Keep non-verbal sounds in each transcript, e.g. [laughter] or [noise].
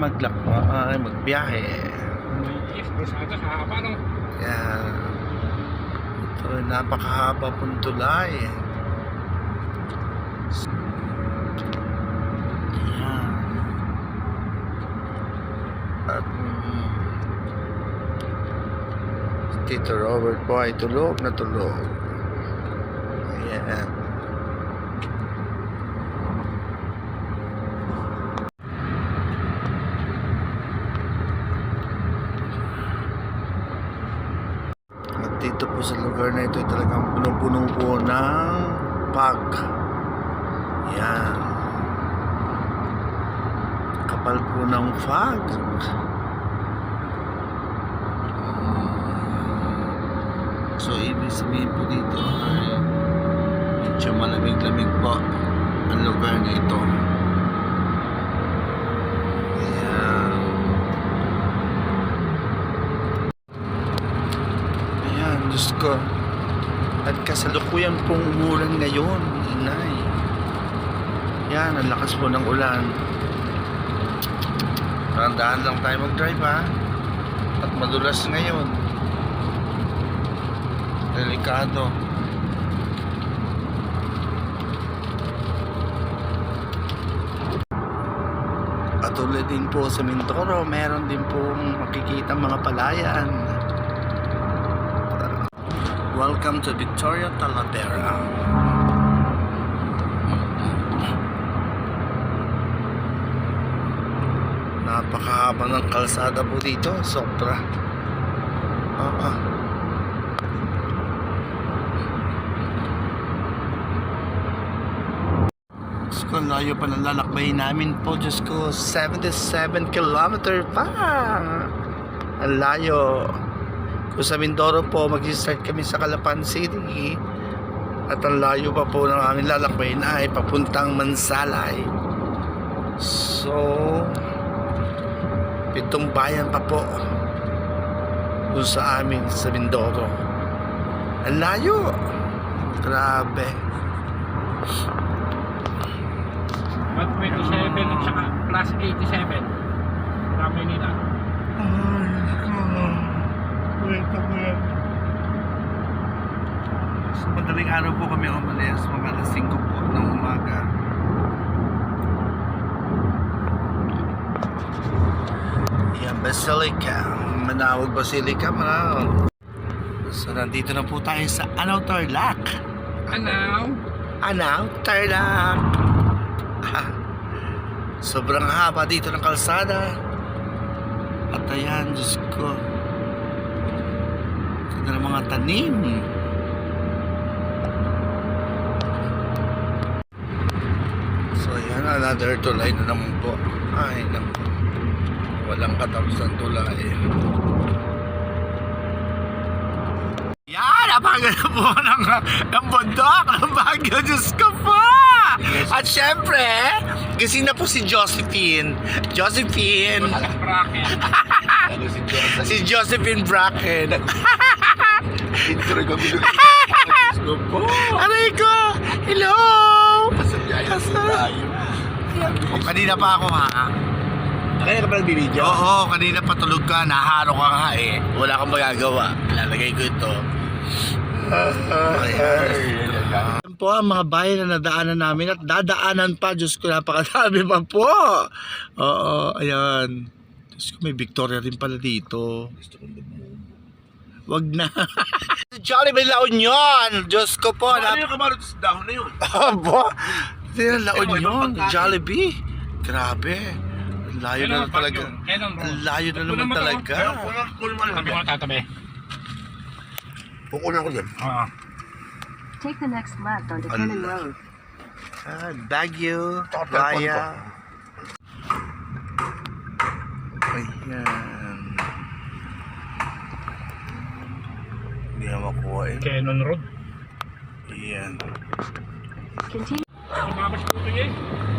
po kami maglakbay, magbiyahe. Yes, Rosada, haba no? Ayan. Ito, napakahaba pong tulay. Ayan. At mm, Tito Robert po ay tulog na tulog. Ayan. At dito po sa lugar na ito talagang punong-puno po ng pag. Yan. Kapal po ng fog. So, ibig sabihin po dito ay medyo malamig-lamig po ang lugar na ito. Ayan. Ayan, Diyos ko. At kasalukuyan pong umulan ngayon, inay. Yan, ang lakas po ng ulan. Tandaan lang tayo mag-drive ha. At madulas ngayon. Delikado. At tulad din po sa Mindoro, meron din pong makikita mga palayan. Welcome to Victoria Talavera. Napakahaba ng kalsada po dito, sobra. Diyos ko, ang layo pa ng lalakbay namin po. Diyos ko, 77 kilometer pa. Ang layo. Kung sa Mindoro po, mag-start kami sa Calapan City. At ang layo pa po ng aming lalakbay na ay papuntang Mansalay. So, pitong bayan pa po kung sa amin sa Mindoro. Ang layo. Grabe. 127 at saka plus 87. Dami nila. So, madaling araw po kami umalis, mga alas 5 po ng umaga. Yan, Basilica. Manawag Basilica, manawag. So, nandito na po tayo sa Anaw Tarlac. Ano? Anaw Tarlac. Ah, [laughs] sobrang haba dito ng kalsada. At ayan, Diyos ko. Ganda ng mga tanim. So ayan, another tulay na naman po. Ay, naku. Walang katapusan tulay. Yan, napaganda po ng, ng bundok, ng Baguio, Diyos ko po! At syempre, gising na po si Josephine. Josephine! Si Josephine Bracken. Intro [laughs] po. Aray ko! Hello! Masaya tayo. Kanina pa ako ha. Kaya ka pa nagbibideo? Oo, kanina patulog ka, naharo ka nga eh. Wala kang magagawa. Lalagay ko ito. Ayan po ang mga bayan na nadaanan namin at dadaanan pa. Diyos ko, napakadami pa po. Oo, ayan. Diyos ko, may Victoria rin pala dito. Wag na. [laughs] Jollibee La Union! Diyos ko po. Ano Nap- yung kamarot sa dahon na yun? [laughs] Aba! Hindi na La Union. Jollibee. Grabe. Layo na Kailan talaga. Layo na naman talaga. Sabi mo tatabi. Kukunan ko dyan. Oo. Take the next left onto Cannon Road. Ah, Baguio, Raya. Ayan. Hindi na makuha eh. Cannon Road. Ayan. Continue. Eh.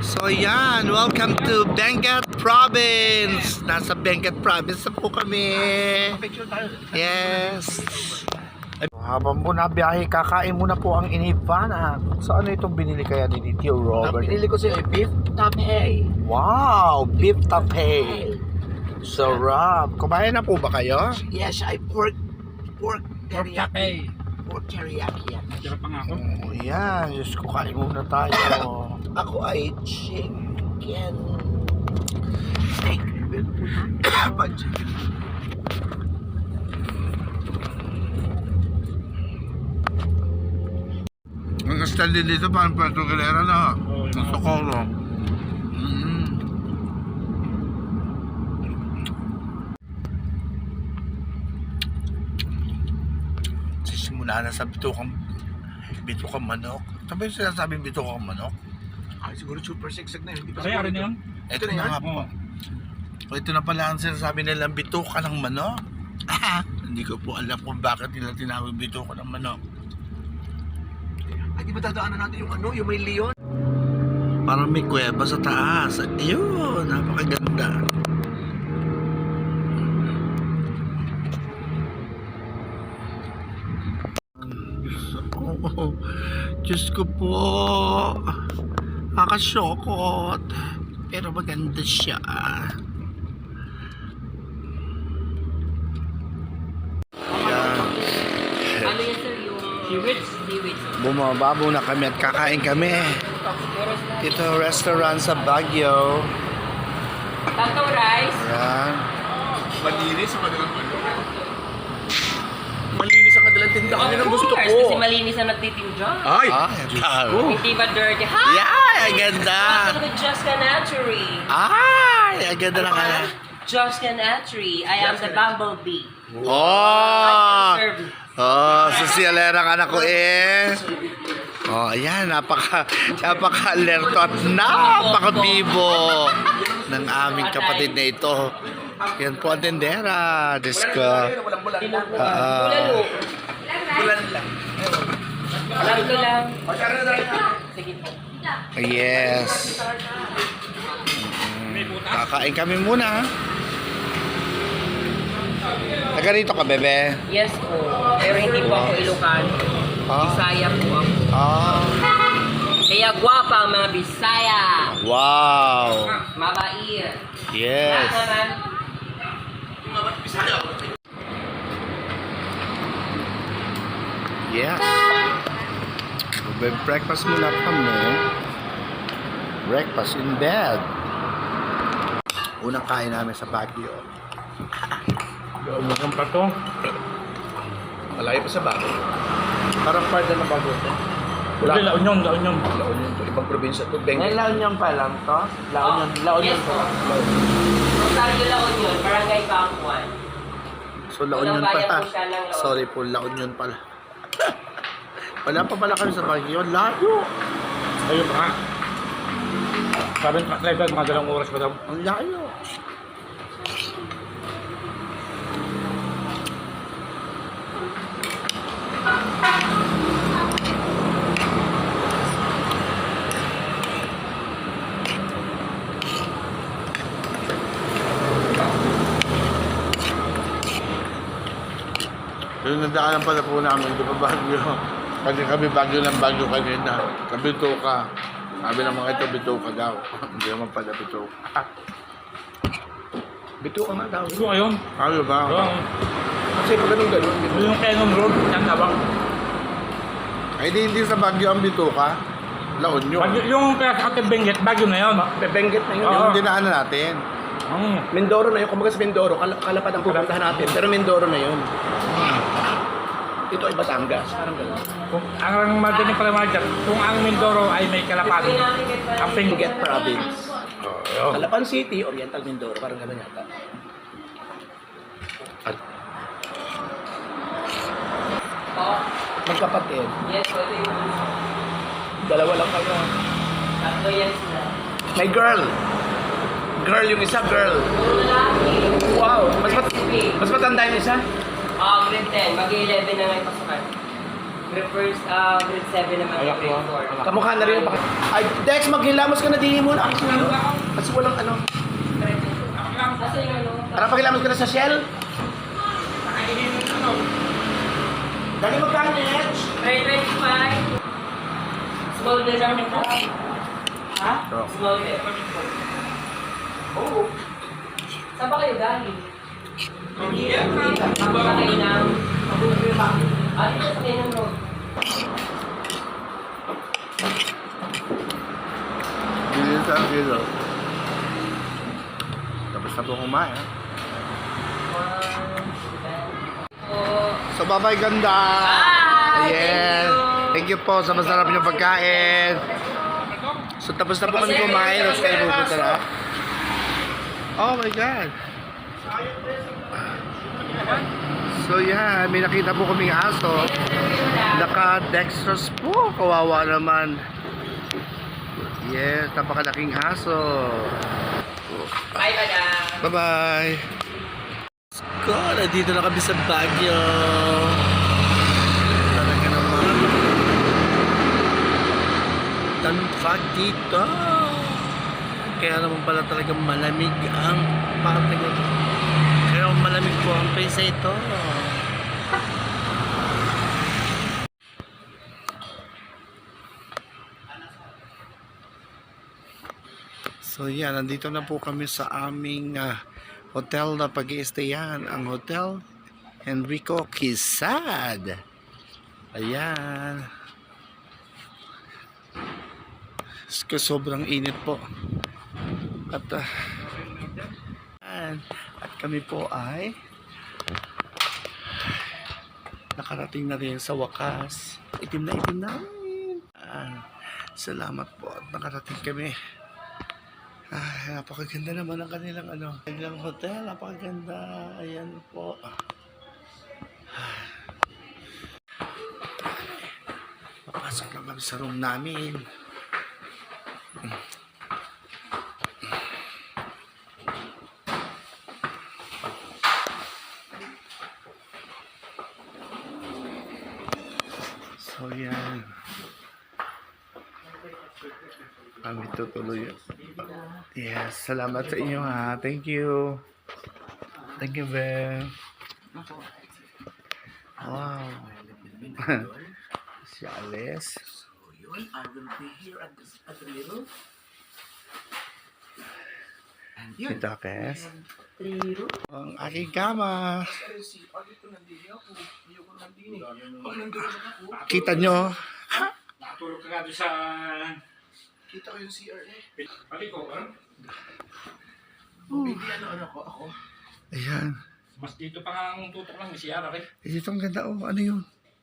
So yan, welcome to Benguet Province. Nasa Benguet Province na po kami. Yes. Habang po nabiyahe, kakain muna po ang inibana. So ano itong binili kaya ni Tio Ang Robert? pinili ko sa'yo ay beef tape. Wow! Beef tape! Sarap! Kumain na po ba kayo? Yes, pork pork Pork teriyaki. Pork teriyaki yan. Tira pa nga ako. Oh, yan. Diyos ko, kain muna tayo. [coughs] Ako ay chicken steak. Pag Ang style din dito, parang Puerto Galera na. Yung Ang Socorro. Mm. Sisimula na sa bitukang bitukang manok. Ano ba yung sinasabing bitukang manok? Ay, siguro super sigsag na yun. Hindi pa Kaya rin yun. Ito na nga po. O, ito na pala ang sinasabi nilang bituka ng manok. Hindi ko po alam kung bakit nila tinawag bituka ng manok. Ay, di ba dadaanan natin yung ano, yung may leon? Parang may kuweba sa taas. Ayun, napakaganda. Oh, Diyos ko po. Nakasyokot. Pero maganda siya. Ano yan sir, yung sir? Bumababo na kami at kakain kami. Ito restaurant sa Baguio. Tato rice. Yan. Malinis ang kanilang ano. Tindahan. Yan ang gusto ko. Kasi malinis na nagtitinda. Ay! Ah, taro. Hindi ba dirty? Ha? Yay! Ang ganda! Welcome to Josca Naturey. Ay! Ang ganda ng ano. Josca Naturey. I am the bumblebee. Oh! Serve. Oh, susialera ang anak ko eh. Oh, ayan, napaka, napaka-alerto at napaka-bibo ng aming kapatid na ito. Yan po ang tendera. Diyos ko. Walang bulan lang. Ah, Bulalo. Bulan lang. Ko lang. Sige po. yes. May butas. Kakain kami muna. Taga rito ka, bebe. Yes po. Pero hindi po ako Ilocano. Ah. Bisaya po ako. Ah, Kaya gwapa ang mga Bisaya. wow. Mabait. Yes. Lahat naman. Breakfast muna kami. Breakfast in bed. Unang kain namin sa Baguio. Umugang pa to. Malayo pa sa bago. Parang part na ng Baguio to. Hindi, La Union, La Union. La Union to. Ibang probinsya to. Benguet. La Union pa lang to? La Union, La Union lang. Rosario La Union, Barangay Bangkuan. So La Union pala. po siya ng La Union. Sorry po, La Union pala. [laughs] Wala pa pala kami sa Baguio. Layo. Ayun pa. Sabi ng driver, mga dalawang oras pa daw. Ang layo. Yung nadaanan pala po namin, di ba Bagyo? Kasi kami Bagyo ng Bagyo kanina. Kabituka. Sabi ng mga ito, bituka daw. [laughs] Hindi naman pala bituka. [laughs] Bito ka nga daw. Ito ayun. Ano ba? Yung, Kasi pag ganun ganun. ito yung Canon Road, yan tabang. Ay, di, hindi sa Bagyo ang bituka. La Union. Bagyo, yung kaya sa Benguet, Bagyo na yun. Benguet na yun. Oo. Yung dinaanan natin. Hmm. Mindoro na yun. Kumbaga sa Mindoro, kal- kalapad ang pupuntahan natin. Pero Mindoro na yun. Ito ay Batangas. Parang ganun. Kung ang madaling pala mga dyan, kung ang Mindoro ay may kalapad, ang Benguet. Province. Oh, yun. Calapan City, Oriental Mindoro. Parang ganun yata. Po. Magkapatid. Yes yung Dalawa lang kayo. tatlo yan sila. May girl. Girl yung isa, girl. Wow. Mas, mat mas matanda yung isa. Ah, grade 10. Mag-11 na ngayon pasukan. Grade first, ah, grade 7 naman yung grade 4. Kamukha na rin yung paki- Ay, Dex, maghilamos ka na din muna. Kasi, ano, kasi walang ano. Kasi yung ano, Para paghilamos ka na sa Shell. Dali magkano net? 325. Small bed lang ito. Ha? Small bed. Oo. Saan ba kayo galing? Dito sa kilo. Tapos na po kumain. So, bye-bye ganda! Bye! Yes! Thank Thank you po sa masarap niyong pagkain. So, tapos na po kami kumain. Tapos kayo pupunta na. Oh my God! So, yan. May nakita po kaming aso. Naka-dextrose po. Kawawa naman. Yes, napakalaking aso. Bye, madam. Bye-bye! Ko, nandito na kami sa Baguio. Talaga naman. Tanfag dito. Kaya naman pala talaga malamig ang parte ko. Malamig po ang pesa ito. So yan, nandito na po kami sa aming ah, hotel na pag iistayan ang Hotel Enrico Quisad. Ayan. Sobrang init po. At, ayan. Kami po ay nakarating na rin sa wakas. Itim na itim namin. Ah, salamat po at nakarating kami. Ay, napakaganda naman ang kanilang ano, kanilang hotel, napakaganda. Ayan po. Papasok lang kami sa room namin. So, yan. Kami tutuloy. Yes, salamat sa inyo ha. Thank you. Thank you, Ben. Wow. [laughs] si Alice. I will be here at, at the middle. And Si yun. Dakes. Ang aking kama. Kita nyo? Natulog ka nga doon sa... Kita ko yung CR eh. Pati ko, ano? Hindi ano ano ko ako. Ayan. Mas dito pa nga ang tutok lang ni Sierra, eh. Eh, dito ang ganda. Oh, ano yun?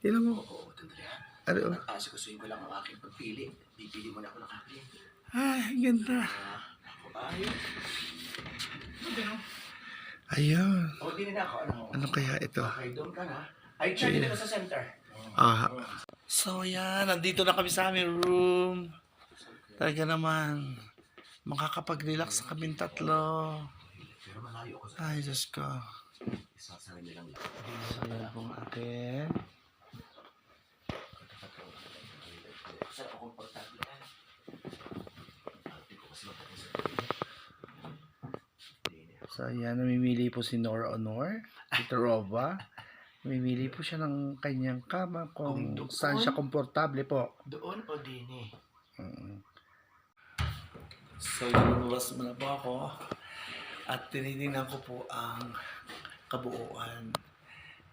Tignan mo. Oo, tandaan. Ano? oh? Asikasuhin ko lang ang aking pagpili. Pipili mo na ako ng aking. Ay, ang ganda. Ako ay. Ayun. O, di na ako. Ano? Ano kaya ito? Okay, doon ka na. Ay, check dito sa center. Ah. So yan, nandito na kami sa aming room. Talaga naman, makakapag-relax na kami tatlo. Ay, Diyos ko. isasara nilang So yan pong akin. So yan, namimili po si Nora Honor, Tito Rova. Namimili po siya ng kanyang kama kung Kung doon. saan siya komportable po. Doon o dini? Mm. So, lumabas mo na po ako at tinitingnan ko po ang kabuuan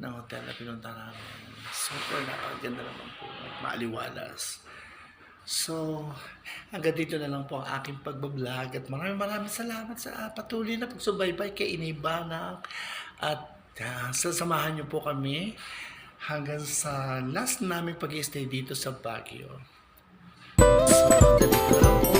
ng hotel na pinunta namin. Super napaganda naman po at maaliwalas. So, hanggang dito na lang po ang aking pagbablog at maraming maraming salamat sa patuloy na pagsubaybay kay Inibanang at ah, sasamahan niyo po kami hanggang sa last namin pag stay dito sa Baguio. So,